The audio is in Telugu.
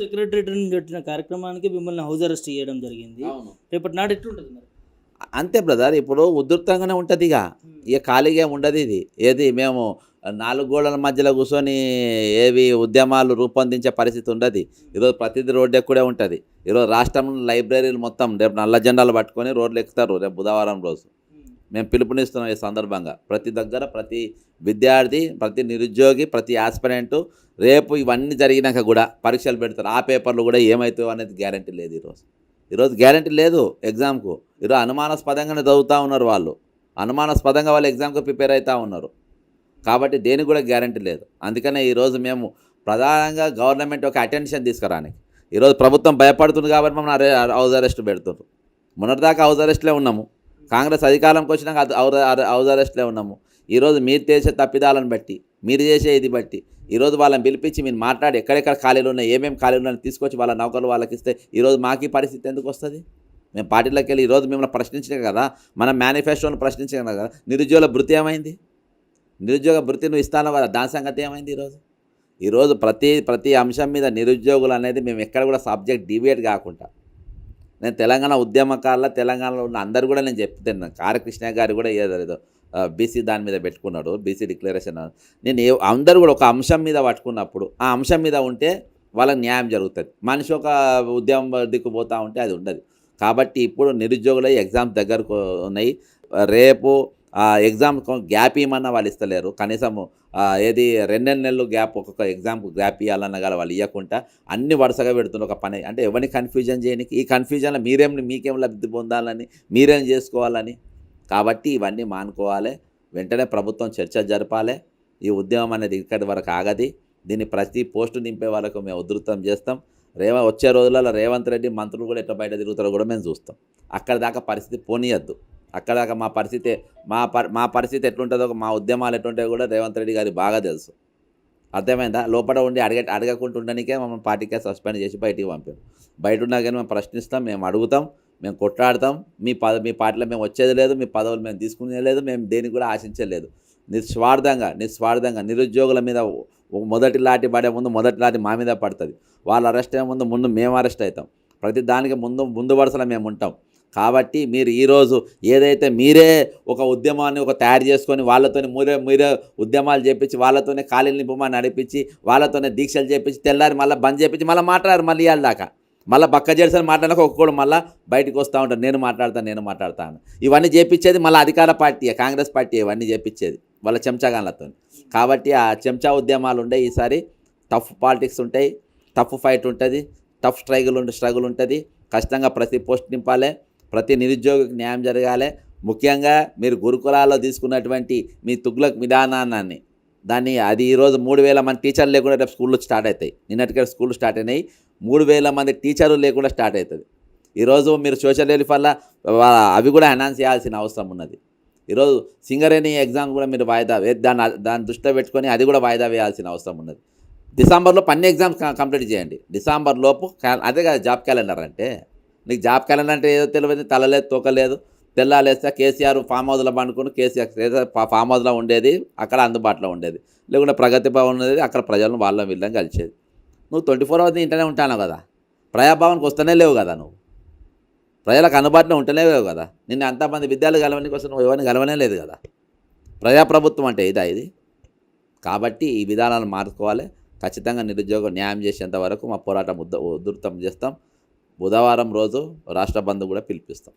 సెక్రటరేట్ కట్టిన కార్యక్రమానికి మిమ్మల్ని హౌస్ అరెస్ట్ చేయడం జరిగింది. రేపటి నాడు ఎట్లుంటుంది మరి? అంతే బ్రదర్ ఇప్పుడు ఉధృతంగానే ఉంటుంది ఇక. ఇక ఖాళీగా ఉండదు ఇది. ఏది మేము నాలుగు గోడల మధ్యలో కూర్చొని ఏవి ఉద్యమాలు రూపొందించే పరిస్థితి ఉండదు. ఈరోజు ప్రతిదీ రోడ్డు ఎక్కువే ఉంటుంది. ఈరోజు రాష్ట్రంలో లైబ్రరీలు మొత్తం రేపు నల్ల జెండాలు పట్టుకొని రోడ్లు ఎక్కుతారు రేపు బుధవారం రోజు. మేము పిలుపునిస్తున్నాం ఈ సందర్భంగా. ప్రతి దగ్గర ప్రతి విద్యార్థి ప్రతి నిరుద్యోగి ప్రతి ఆస్పిరెంటు రేపు ఇవన్నీ జరిగినాక కూడా పరీక్షలు పెడతారు. ఆ పేపర్లు కూడా ఏమవుతాయో అనేది గ్యారంటీ లేదు ఈరోజు. ఈరోజు గ్యారంటీ లేదు ఎగ్జామ్కు. ఈరోజు అనుమానాస్పదంగానే చదువుతూ ఉన్నారు వాళ్ళు. అనుమానాస్పదంగా వాళ్ళు ఎగ్జామ్కి ప్రిపేర్ అవుతూ ఉన్నారు. కాబట్టి దేనికి కూడా గ్యారంటీ లేదు. అందుకనే ఈరోజు మేము ప్రధానంగా గవర్నమెంట్ ఒక అటెన్షన్ తీసుకురానికి. ఈరోజు ప్రభుత్వం భయపడుతుంది కాబట్టి మమ్మల్ని హౌస్ అరెస్ట్ పెడుతున్నారు మొన్నటిదాకా హౌస్ అరెస్ట్లే ఉన్నాము. కాంగ్రెస్ అధికారంకి వచ్చినాక అది హౌస్ అరె- ఉన్నాము. ఈరోజు మీరు చేసే తప్పిదాలను బట్టి మీరు చేసే ఇది బట్టి ఈరోజు వాళ్ళని పిలిపించి మీరు మాట్లాడి ఎక్కడెక్కడ ఖాళీలు ఉన్నాయి ఏమేమి ఖాళీలు ఉన్నాయని తీసుకొచ్చి వాళ్ళ నౌకర్లు వాళ్ళకి ఇస్తే ఈరోజు మాకు పరిస్థితి ఎందుకు వస్తుంది? మేము పార్టీలోకి వెళ్ళి ఈరోజు మిమ్మల్ని ప్రశ్నించాం కదా మన మేనిఫెస్టోని ప్రశ్నించిన కదా నిరుద్యోగుల భృతి ఏమైంది? నిరుద్యోగ భృతి నువ్వు ఇస్తాను కదా దాని సంగతి ఏమైంది ఈరోజు ఈరోజు ప్రతి ప్రతి అంశం మీద నిరుద్యోగులు అనేది మేము ఎక్కడ కూడా సబ్జెక్ట్ డివేట్ కాకుండా నేను తెలంగాణ ఉద్యమకాల తెలంగాణలో ఉన్న అందరు కూడా నేను చెప్తున్నాను కారకృష్ణ గారు కూడా ఏదో ఏదో బీసీ దాని మీద పెట్టుకున్నాడు బీసీ డిక్లరేషన్. నేను ఏ అందరూ కూడా ఒక అంశం మీద పట్టుకున్నప్పుడు ఆ అంశం మీద ఉంటే వాళ్ళకి న్యాయం జరుగుతుంది. మనిషి ఒక ఉద్యమం దిక్కుపోతూ ఉంటే అది ఉండదు. కాబట్టి ఇప్పుడు నిరుద్యోగులు ఎగ్జామ్స్ దగ్గరకు ఉన్నాయి. రేపు ఎగ్జామ్ గ్యాప్ ఇవ్వమన్నా వాళ్ళు ఇస్తలేరు. కనీసం ఏది రెండెండు నెలలు గ్యాప్ ఒక్కొక్క ఎగ్జామ్కి గ్యాప్ ఇవ్వాలన్న గల వాళ్ళు ఇవ్వకుండా అన్ని వరుసగా పెడుతున్న ఒక పని. అంటే ఎవరిని కన్ఫ్యూజన్ చేయడానికి ఈ కన్ఫ్యూజన్లో మీరేం మీకేం లబ్ధి పొందాలని మీరేం చేసుకోవాలని? కాబట్టి ఇవన్నీ మానుకోవాలి. వెంటనే ప్రభుత్వం చర్చ జరపాలి. ఈ ఉద్యమం అనేది ఇక్కడి వరకు ఆగది. దీన్ని ప్రతి పోస్టు నింపే వాళ్ళకు మేము ఉధృతం చేస్తాం. రేవ వచ్చే రోజులలో రేవంత్ రెడ్డి మంత్రులు కూడా ఎట్లా బయట తిరుగుతారో కూడా మేము చూస్తాం. అక్కడ దాకా పరిస్థితి పోనీయద్దు. అక్కడ మా పరిస్థితి మా పరి మా పరిస్థితి ఎట్లుంటుందో మా ఉద్యమాలు ఎట్లుంటాయో కూడా రేవంత్ రెడ్డి గారికి బాగా తెలుసు. అర్థమైందా? లోపల ఉండి అడగ అడగకుండా ఉండడానికే మమ్మల్ని పార్టీకే సస్పెండ్ చేసి బయటికి పంపారు. బయట ఉన్నా కానీ మేము ప్రశ్నిస్తాం మేము అడుగుతాం మేము కొట్లాడతాం. మీ పద మీ పార్టీలో మేము వచ్చేది లేదు మీ పదవులు మేము తీసుకునేది లేదు మేము దేనికి కూడా ఆశించలేదు నిస్వార్థంగా నిస్వార్థంగా నిరుద్యోగుల మీద మొదటి లాటి పడే ముందు మొదటి లాటి మా మీద పడుతుంది. వాళ్ళు అరెస్ట్ అయ్యే ముందు ముందు మేము అరెస్ట్ అవుతాం. ప్రతి దానికి ముందు ముందు వరుసలో మేము ఉంటాం. కాబట్టి మీరు ఈరోజు ఏదైతే మీరే ఒక ఉద్యమాన్ని ఒక తయారు చేసుకొని వాళ్ళతోనే మీరే మీరే ఉద్యమాలు చేపించి వాళ్ళతోనే ఖాళీలు నింపమని నడిపించి వాళ్ళతోనే దీక్షలు చేపించి తెల్లారి మళ్ళీ బంద్ చేపించి మళ్ళీ మాట్లాడారు మళ్ళీ ఇవాళ దాకా. మళ్ళీ బక్క చేసిన మాట్లాడక ఒక్కొక్కడు మళ్ళీ బయటకు వస్తూ ఉంటారు నేను మాట్లాడతాను నేను మాట్లాడతాను ఇవన్నీ చేపించేది మళ్ళీ అధికార పార్టీ కాంగ్రెస్ పార్టీ ఇవన్నీ చేపించేది వాళ్ళ చెంచాగాళ్ళతో కాబట్టి ఆ చెంచా ఉద్యమాలు ఉండే ఈసారి టఫ్ పాలిటిక్స్ ఉంటాయి టఫ్ ఫైట్ ఉంటుంది టఫ్ స్ట్రగుల్ ఉంటే స్ట్రగుల్ ఉంటుంది. కష్టంగా ప్రతి పోస్ట్ నింపాలి. ప్రతి నిరుద్యోగికి న్యాయం జరగాలి. ముఖ్యంగా మీరు గురుకులాల్లో తీసుకున్నటువంటి మీ తుగ్లక్ విధానాన్ని. దాన్ని అది ఈరోజు మూడు వేల మంది టీచర్లు లేకుండా రేపు స్కూళ్ళు స్టార్ట్ అవుతాయి. నిన్నటికే స్కూళ్ళు స్టార్ట్ అయినాయి. మూడు వేల మంది టీచర్లు లేకుండా స్టార్ట్ అవుతుంది. ఈరోజు మీరు సోషల్ రిలీఫ్ వల్ల అవి కూడా అనౌన్స్ చేయాల్సిన అవసరం ఉన్నది. ఈరోజు సింగరేణి ఎగ్జామ్ కూడా మీరు వాయిదా వే- దాన్ని దాన్ని దృష్టిలో పెట్టుకొని అది కూడా వాయిదా వేయాల్సిన అవసరం ఉన్నది. డిసెంబర్లో పన్ను ఎగ్జామ్స్ కంప్లీట్ చేయండి. డిసెంబర్ లోపు అదే కదా జాబ్ క్యాలెండర్ అంటే. నీకు జాబ్ క్యాలెండర్ అంటే ఏదో తెలియదు తలలేదు తోకలేదు. తెల్లాలేస్తే కేసీఆర్ ఫామ్ హౌస్లో పండుకుని కేసీఆర్ ఫామ్ హౌస్లో ఉండేది అక్కడ అందుబాటులో ఉండేది. లేకుంటే ప్రగతి భవన్ ఉండేది అక్కడ ప్రజలను వాళ్ళని వీళ్ళని కలిసేది. నువ్వు ట్వంటీ ఫోర్ అవర్స్ ఇంటనే ఉంటాను కదా. ప్రజాభవన్కి వస్తూనే లేవు కదా నువ్వు. ప్రజలకు అందుబాటులో ఉంటేనే లేవు కదా. నిన్ను అంతమంది విద్యార్థులు కలవని వస్తే నువ్వు ఎవరిని కలవనే లేదు కదా. ప్రజాప్రభుత్వం అంటే ఇదా ఇది? కాబట్టి ఈ విధానాలు మార్చుకోవాలి. ఖచ్చితంగా నిరుద్యోగం న్యాయం చేసేంత వరకు మా పోరాటం ఉధృతం చేస్తాం. బుధవారం రోజు రాష్ట్ర బంద్ కూడా పిలిపిస్తాం.